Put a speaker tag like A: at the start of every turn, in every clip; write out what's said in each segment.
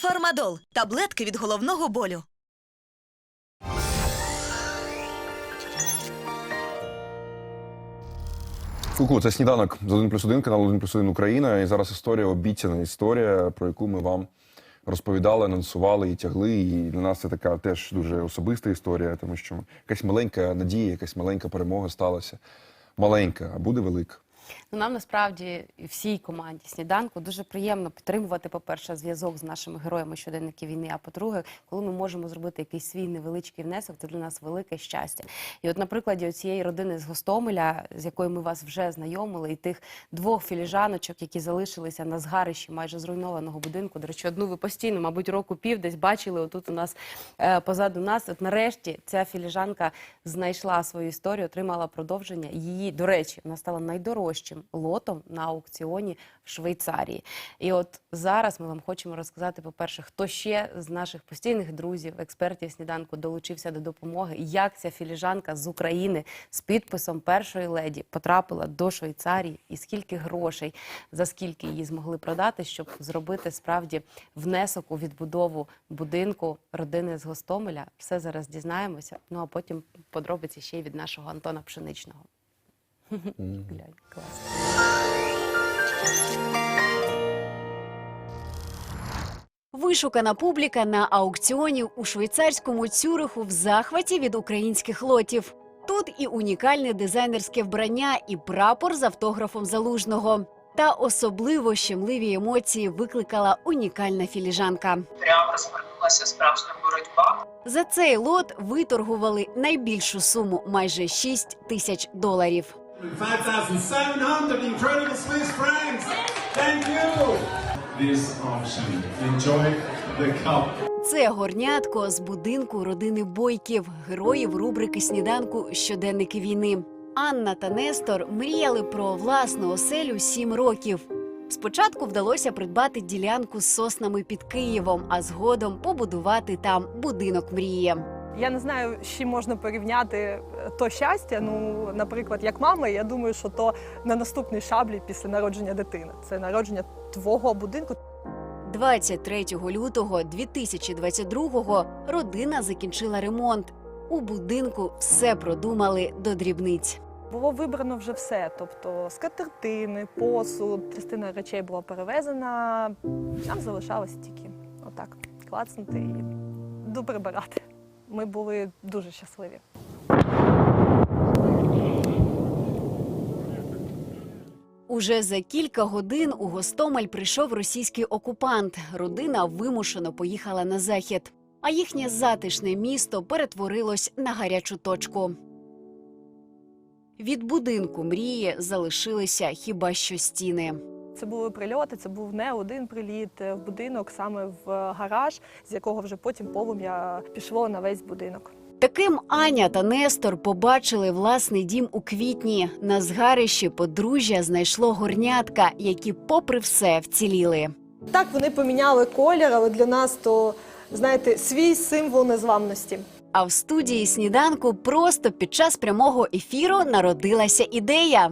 A: Фармадол таблетки від головного болю.
B: Ку-ку, це сніданок з 1 плюс 1, канал 1 плюс 1 Україна. І зараз історія, обіцяна історія, про яку ми вам розповідали, анонсували і тягли. І для нас це така теж дуже особиста історія, тому що якась маленька надія, якась маленька перемога сталася. Маленька, а буде велика.
C: Ну, нам насправді всій команді сніданку дуже приємно підтримувати, по-перше, зв'язок з нашими героями щоденники війни. А по-друге, коли ми можемо зробити якийсь свій невеличкий внесок, це для нас велике щастя. І от на прикладі цієї родини з Гостомеля, з якою ми вас вже знайомили, і тих двох філіжаночок, які залишилися на згарищі майже зруйнованого будинку. До речі, одну ви постійно, мабуть, року пів десь бачили. Отут у нас е, позаду нас. От нарешті ця філіжанка знайшла свою історію, отримала продовження. Її, до речі, вона стала найдорожчим лотом на аукціоні в Швейцарії. І от зараз ми вам хочемо розказати, по-перше, хто ще з наших постійних друзів, експертів сніданку долучився до допомоги, як ця філіжанка з України з підписом першої леді потрапила до Швейцарії, і скільки грошей, за скільки її змогли продати, щоб зробити справді внесок у відбудову будинку родини з Гостомеля. Все зараз дізнаємося. Ну а потім подробиці ще й від нашого Антона Пшеничного. Глянь, клас.
D: Вишукана публіка на аукціоні у швейцарському Цюриху в захваті від українських лотів. Тут і унікальне дизайнерське вбрання, і прапор з автографом залужного. Та особливо щемливі емоції викликала унікальна філіжанка.
E: прямо розгорнулася справжня боротьба.
D: За цей лот виторгували найбільшу суму майже 6 тисяч доларів.
F: 5,700 incredible Swiss francs. Thank you. This auction. Enjoy the cup.
D: Це горнятко з будинку родини Бойків, героїв рубрики сніданку Щоденники війни. Анна та Нестор мріяли про власну оселю сім років. Спочатку вдалося придбати ділянку з соснами під Києвом, а згодом побудувати там будинок мрії.
G: Я не знаю, з чим можна порівняти е, то щастя. Ну, наприклад, як мама, я думаю, що то на наступній шаблі після народження дитини. Це народження твого будинку.
D: 23 лютого 2022-го родина закінчила ремонт. У будинку все продумали до дрібниць.
G: Було вибрано вже все. Тобто скатертини, посуд, частина речей була перевезена. Нам залишалось тільки отак клацнути і доприбирати. Ми були дуже щасливі.
D: Уже за кілька годин у Гостомель прийшов російський окупант. Родина вимушено поїхала на захід. А їхнє затишне місто перетворилось на гарячу точку. Від будинку мрії залишилися хіба що стіни.
G: Це були прильоти, це був не один приліт е, в будинок, саме в гараж, з якого вже потім полум'я пішло на весь будинок.
D: Таким Аня та Нестор побачили власний дім у квітні. На згарищі подружжя знайшло горнятка, які, попри все, вціліли.
G: Так, вони поміняли колір, але для нас то, знаєте, свій символ незламності.
D: А в студії сніданку просто під час прямого ефіру народилася ідея.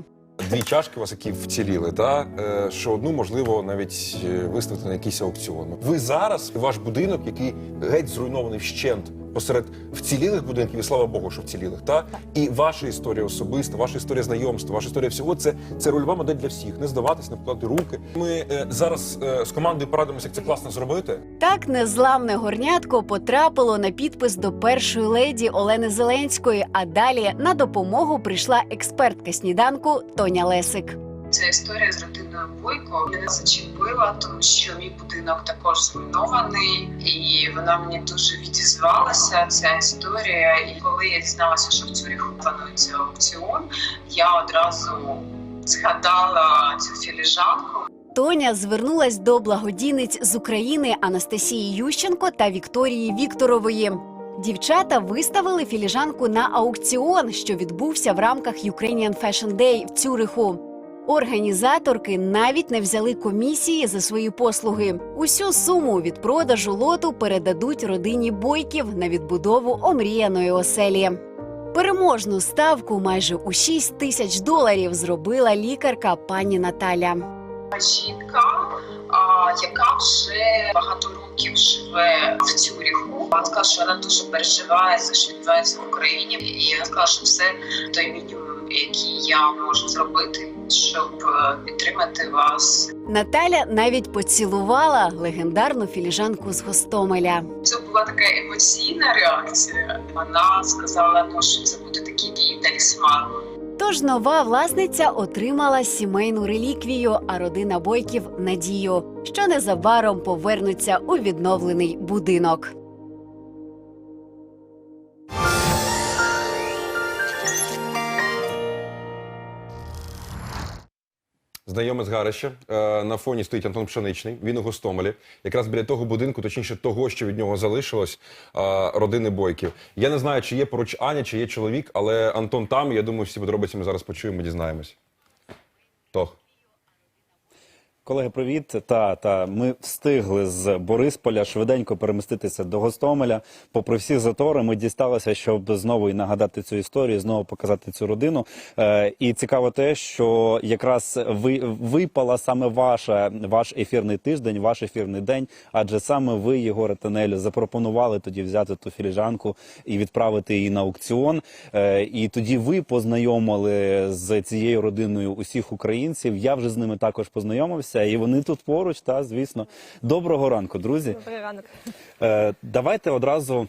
B: Дві чашки у вас, які вціліли, та е, що одну можливо навіть е, виставити на якийсь аукціон. Ви зараз ваш будинок, який геть зруйнований вщент посеред вцілілих будинків, і слава Богу, що вцілілих, та і ваша історія особиста, ваша історія знайомства, ваша історія всього це, це рольова модель для всіх. Не здаватись, не вкладати руки. Ми е, зараз е, з командою порадимося, як це класно зробити.
D: Так незламне горнятко потрапило на підпис до першої леді Олени Зеленської. А далі на допомогу прийшла експертка сніданку Тоня Лесик.
E: Ця історія з родиною Бойко мене зачепила, тому що мій будинок також зруйнований, і вона мені дуже відізвалася. Ця історія. І коли я дізналася, що в Цюріху планується аукціон, я одразу згадала цю філіжанку.
D: Тоня звернулась до благодійниць з України Анастасії Ющенко та Вікторії Вікторової. Дівчата виставили філіжанку на аукціон, що відбувся в рамках Ukrainian Fashion Day в Цюриху. Організаторки навіть не взяли комісії за свої послуги. Усю суму від продажу лоту передадуть родині бойків на відбудову омріяної оселі. Переможну ставку майже у 6 тисяч доларів зробила лікарка пані Наталя.
E: Жінка, яка вже багато років живе в Цюріху. Вона сказала, що вона дуже переживає за що відбувається в Україні, і вона сказала, що це той мінімум, який я можу зробити, щоб е, підтримати вас.
D: Наталя навіть поцілувала легендарну філіжанку з Гостомеля.
E: Це була така емоційна реакція. Вона сказала, ну що це буде такий її талісман.
D: Тож нова власниця отримала сімейну реліквію, а родина бойків надію, що незабаром повернуться у відновлений будинок.
B: Знайоме згарище. На фоні стоїть Антон Пшеничний. Він у Гостомелі. Якраз біля того будинку, точніше того, що від нього залишилось, е, родини бойків. Я не знаю, чи є поруч Аня, чи є чоловік, але Антон там. Я думаю, всі подробиці ми зараз почуємо, дізнаємось. Тох.
H: Колеги, привіт. Та та ми встигли з Борисполя швиденько переміститися до Гостомеля. Попри всі затори, ми дісталися, щоб знову і нагадати цю історію, знову показати цю родину. Е, і цікаво те, що якраз ви випала саме ваша ваш ефірний тиждень, ваш ефірний день, адже саме ви, Єгоре Танелю, запропонували тоді взяти ту філіжанку і відправити її на аукціон. Е, і тоді ви познайомили з цією родиною усіх українців. Я вже з ними також познайомився, і вони тут поруч. Та звісно, доброго ранку, друзі.
G: Доброго ранок.
H: Е, давайте одразу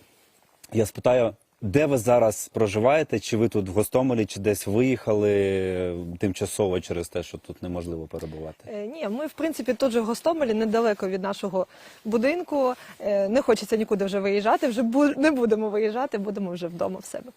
H: я спитаю, де ви зараз проживаєте? Чи ви тут в Гостомелі, чи десь виїхали е, тимчасово через те, що тут неможливо перебувати?
G: Е, Ні, ми в принципі тут же в Гостомелі, недалеко від нашого будинку. Е, Не хочеться нікуди вже виїжджати. Вже бу- не будемо виїжджати, будемо вже вдома в себе.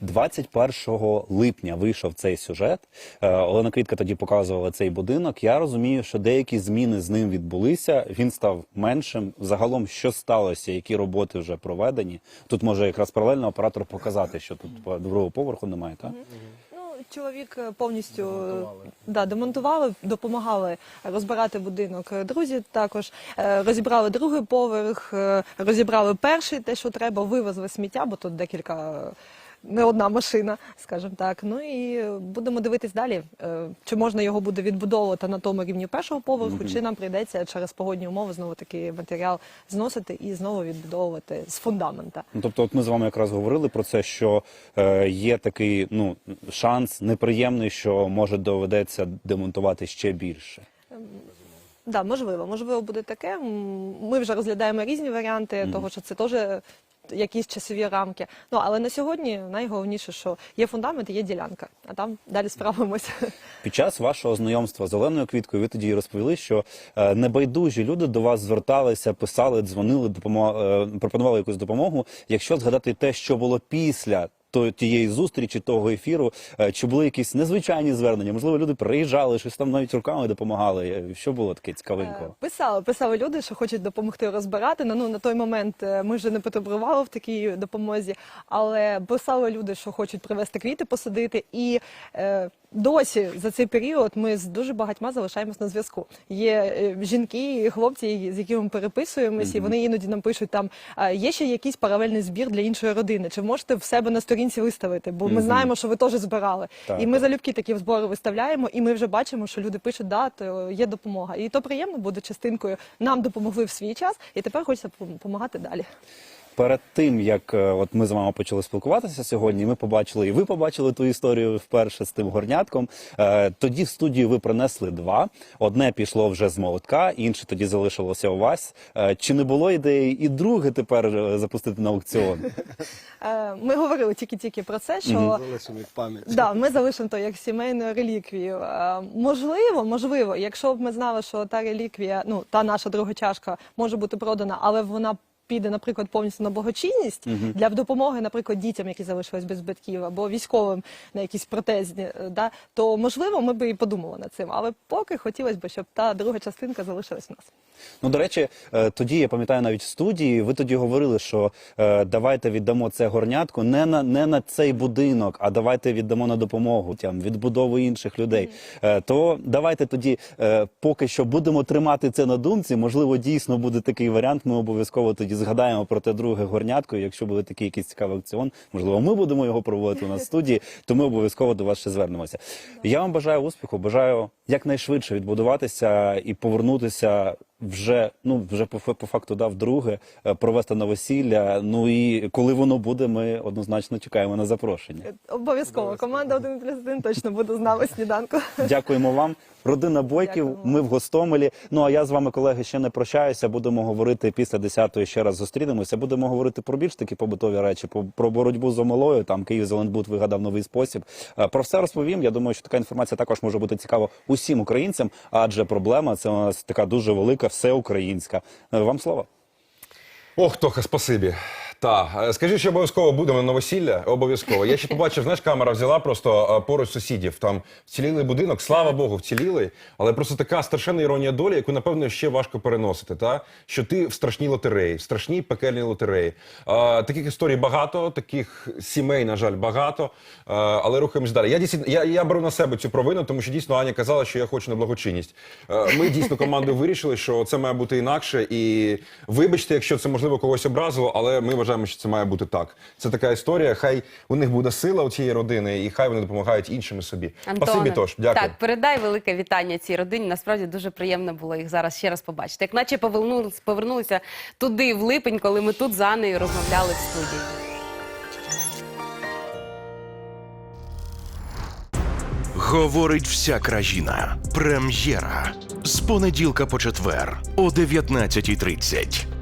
H: 21 липня вийшов цей сюжет. Е, Олена Квітка тоді показувала цей будинок. Я розумію, що деякі зміни з ним відбулися. Він став меншим. Загалом, що сталося, які роботи вже проведені. Тут може якраз паралельно оператор показати, що тут другого поверху немає. Так?
G: Ну, чоловік повністю повністю да, демонтували, допомагали розбирати будинок. Е, Друзі також е, розібрали другий поверх, е, розібрали перший, те, що треба, вивезли сміття, бо тут декілька. Не одна машина, скажімо так. Ну і будемо дивитись далі, е, чи можна його буде відбудовувати на тому рівні першого поверху, чи нам прийдеться через погодні умови знову такий матеріал зносити і знову відбудовувати з фундамента.
H: Ну, тобто, от ми з вами якраз говорили про це, що е, є такий ну шанс неприємний, що може доведеться демонтувати ще більше.
G: Да, можливо, можливо, буде таке. Ми вже розглядаємо різні варіанти, того що це теж якісь часові рамки. Ну але на сьогодні найголовніше, що є фундамент, є ділянка, а там далі справимося.
H: Під час вашого знайомства з Оленою Квіткою ви тоді розповіли, що е, небайдужі люди до вас зверталися, писали, дзвонили, допомо... е, пропонували якусь допомогу. Якщо згадати те, що було після. То- Тієї зустрічі, того ефіру, е, чи були якісь незвичайні звернення? Можливо, люди приїжджали, щось там навіть руками допомагали. Е, Що було таке
G: Е,
H: цікавенького?
G: Писали, писали люди, що хочуть допомогти розбирати. Ну, ну на той момент е, ми вже не потребували в такій допомозі, але писали люди, що хочуть привезти квіти, посадити. І е, досі за цей період ми з дуже багатьма залишаємось на зв'язку. Є е, жінки і хлопці, з якими ми переписуємось, і вони іноді нам пишуть там є ще якийсь паралельний збір для іншої родини. Чи можете в себе на сторінці виставити? Бо ми знаємо, що ви теж збирали.
H: Так,
G: і ми
H: так.
G: залюбки такі збори виставляємо, і ми вже бачимо, що люди пишуть, да, то є допомога. І то приємно буде частинкою. Нам допомогли в свій час, і тепер хочеться допомагати далі.
H: Перед тим як е, от ми з вами почали спілкуватися сьогодні, ми побачили, і ви побачили ту історію вперше з тим горнятком. Е, тоді в студію ви принесли два. Одне пішло вже з молотка, інше тоді залишилося у вас. Е, чи не було ідеї і друге тепер запустити на аукціон?
G: Ми говорили тільки-тільки про це, що
I: Залишимо як пам'ять.
G: да, ми залишимо то як сімейну реліквію. Можливо, можливо, якщо б ми знали, що та реліквія, ну та наша друга чашка може бути продана, але вона. Піде, наприклад, повністю на благочинність для допомоги, наприклад, дітям, які залишились без батьків, або військовим на якісь протезні, е, да, то можливо ми би і подумали над цим. Але поки хотілося б, щоб та друга частинка залишилась у нас.
H: Ну, до речі, е, тоді я пам'ятаю навіть в студії. Ви тоді говорили, що е, давайте віддамо це горнятку не на не на цей будинок, а давайте віддамо на допомогу там відбудову інших людей. Е, то давайте тоді поки що будемо тримати це на думці. Можливо, дійсно буде такий варіант. Ми обов'язково тоді згадаємо про те друге горнятко. Якщо буде такий якийсь цікавий акціон, можливо, ми будемо його проводити у нас в студії. То ми обов'язково до вас ще звернемося. Я вам бажаю успіху, бажаю якнайшвидше відбудуватися і повернутися вже ну вже по, по факту да, вдруге е, провести новосілля. Ну і коли воно буде, ми однозначно чекаємо на запрошення.
G: Обов'язково. Команда 1 плюс 1 точно буде з нами сніданку.
H: Дякуємо вам. Родина Бойків.
G: Дякуємо.
H: Ми в Гостомелі. Ну а я з вами, колеги, ще не прощаюся. Будемо говорити після 10-ї ще раз зустрінемося. Будемо говорити про більш такі побутові речі, по- про боротьбу з омолою. Там Київ Зеленбуд вигадав новий спосіб. Е, Про все розповім. Я думаю, що така інформація також може бути цікава усім українцям, адже проблема це у нас така дуже велика, всеукраїнська. українська. Вам слава.
B: Ох, Тоха, спасибі. Та е, скажи, що обов'язково будемо на новосілля. Обов'язково. Я ще побачив, знаєш, камера взяла просто е, поруч сусідів. Там вцілілий будинок, слава Богу, вцілілий. Але просто така страшенна іронія долі, яку напевно ще важко переносити. Та що ти в страшній лотереї, в страшній пекельній лотереї. Е, таких історій багато, таких сімей, на жаль, багато. Е, але рухаємось далі. Я дійсно я, я беру на себе цю провину, тому що дійсно Аня казала, що я хочу на благочинність. Е, ми дійсно командою вирішили, що це має бути інакше. І вибачте, якщо це можливо когось образило, але ми вважаємо, що це має бути так. Це така історія. Хай у них буде сила у цієї родини, і хай вони допомагають іншим і собі. Спасибі, тож дякую.
C: Так, передай велике вітання цій родині. Насправді дуже приємно було їх зараз ще раз побачити. Як наче повернулися, повернулися туди, в липень, коли ми тут з Анею розмовляли в студії.
I: Говорить вся країна. Прем'єра з понеділка по четвер о 19.30.